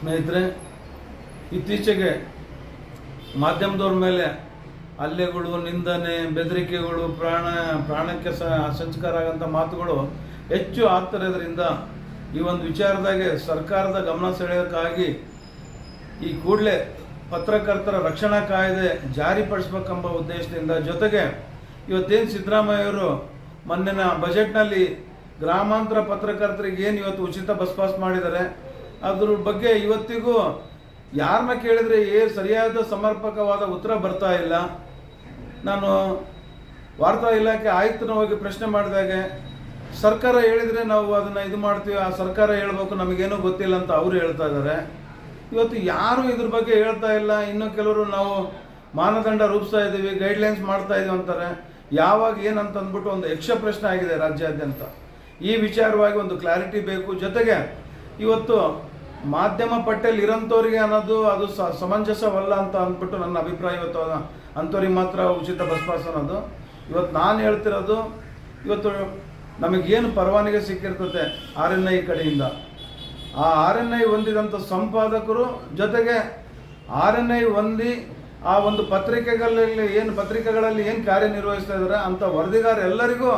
ಸ್ನೇಹಿತರೆ, ಇತ್ತೀಚೆಗೆ ಮಾಧ್ಯಮದವ್ರ ಮೇಲೆ ಹಲ್ಲೆಗಳು, ನಿಂದನೆ, ಬೆದರಿಕೆಗಳು, ಪ್ರಾಣ, ಪ್ರಾಣಕ್ಕೆ ಸಹ ಆಗಂಥ ಮಾತುಗಳು ಹೆಚ್ಚು ಆಗ್ತಿರೋದ್ರಿಂದ ಈ ಒಂದು ವಿಚಾರದಾಗೆ ಸರ್ಕಾರದ ಗಮನ ಸೆಳೆಯೋಕ್ಕಾಗಿ ಈ ಕೂಡಲೇ ಪತ್ರಕರ್ತರ ರಕ್ಷಣಾ ಕಾಯ್ದೆ ಜಾರಿಪಡಿಸ್ಬೇಕೆಂಬ ಉದ್ದೇಶದಿಂದ ಜೊತೆಗೆ ಇವತ್ತೇನು ಸಿದ್ದರಾಮಯ್ಯವರು ಮೊನ್ನೆನ ಬಜೆಟ್ನಲ್ಲಿ ಗ್ರಾಮಾಂತರ ಪತ್ರಕರ್ತರಿಗೆ ಏನು ಇವತ್ತು ಉಚಿತ ಬಸ್ ಪಾಸ್ ಮಾಡಿದ್ದಾರೆ ಅದ್ರ ಬಗ್ಗೆ ಇವತ್ತಿಗೂ ಯಾರನ್ನ ಕೇಳಿದ್ರೆ ಏ ಸರಿಯಾದ ಸಮರ್ಪಕವಾದ ಉತ್ತರ ಬರ್ತಾ ಇಲ್ಲ. ನಾನು ವಾರ್ತಾ ಇಲಾಖೆ ಆಯುಕ್ತನ ಹೋಗಿ ಪ್ರಶ್ನೆ ಮಾಡಿದಾಗೆ, ಸರ್ಕಾರ ಹೇಳಿದ್ರೆ ನಾವು ಅದನ್ನ ಇದು ಮಾಡ್ತೀವಿ, ಆ ಸರ್ಕಾರ ಹೇಳ್ಬೇಕು, ನಮಗೇನೂ ಗೊತ್ತಿಲ್ಲ ಅಂತ ಅವರು ಹೇಳ್ತಾ ಇದ್ದಾರೆ. ಇವತ್ತು ಯಾರು ಇದ್ರ ಬಗ್ಗೆ ಹೇಳ್ತಾ ಇಲ್ಲ, ಇನ್ನು ಕೆಲವರು ನಾವು ಮಾನದಂಡ ರೂಪಿಸ್ತಾ ಇದ್ದೀವಿ ಗೈಡ್ಲೈನ್ಸ್ ಮಾಡ್ತಾ ಇದ್ದೀವಿ ಅಂತಾರೆ. ಯಾವಾಗ ಏನಂತ ಅಂದ್ಬಿಟ್ಟು ಒಂದು ಯಕ್ಷ ಪ್ರಶ್ನೆ ಆಗಿದೆ ರಾಜ್ಯಾದ್ಯಂತ. ಈ ವಿಚಾರವಾಗಿ ಒಂದು ಕ್ಲಾರಿಟಿ ಬೇಕು. ಜೊತೆಗೆ ಇವತ್ತು ಮಾಧ್ಯಮ ಪಟ್ಟೆಯಲ್ಲಿ ಇರೋಂಥವ್ರಿಗೆ ಅನ್ನೋದು ಅದು ಸಮಂಜಸವಲ್ಲ ಅಂತ ಅಂದ್ಬಿಟ್ಟು ನನ್ನ ಅಭಿಪ್ರಾಯ ಇವತ್ತು ಅಂಥವ್ರಿಗೆ ಮಾತ್ರ ಉಚಿತ ಬಸ್ ಪಾಸ್ ಅನ್ನೋದು. ಇವತ್ತು ನಾನು ಹೇಳ್ತಿರೋದು, ಇವತ್ತು ನಮಗೇನು ಪರವಾನಿಗೆ ಸಿಕ್ಕಿರ್ತದೆ ಆರ್ ಎನ್ ಐ ಕಡೆಯಿಂದ. ಆ ಆರ್ ಎನ್ ಐ ಹೊಂದಿದಂಥ ಸಂಪಾದಕರು ಜೊತೆಗೆ ಆರ್ ಎನ್ ಐ ಹೊಂದಿ ಆ ಒಂದು ಪತ್ರಿಕೆಗಳಲ್ಲಿ ಏನು ಪತ್ರಿಕೆಗಳಲ್ಲಿ ಏನು ಕಾರ್ಯನಿರ್ವಹಿಸ್ತಾ ಇದ್ದಾರೆ ಅಂಥ ವರದಿಗಾರ ಎಲ್ಲರಿಗೂ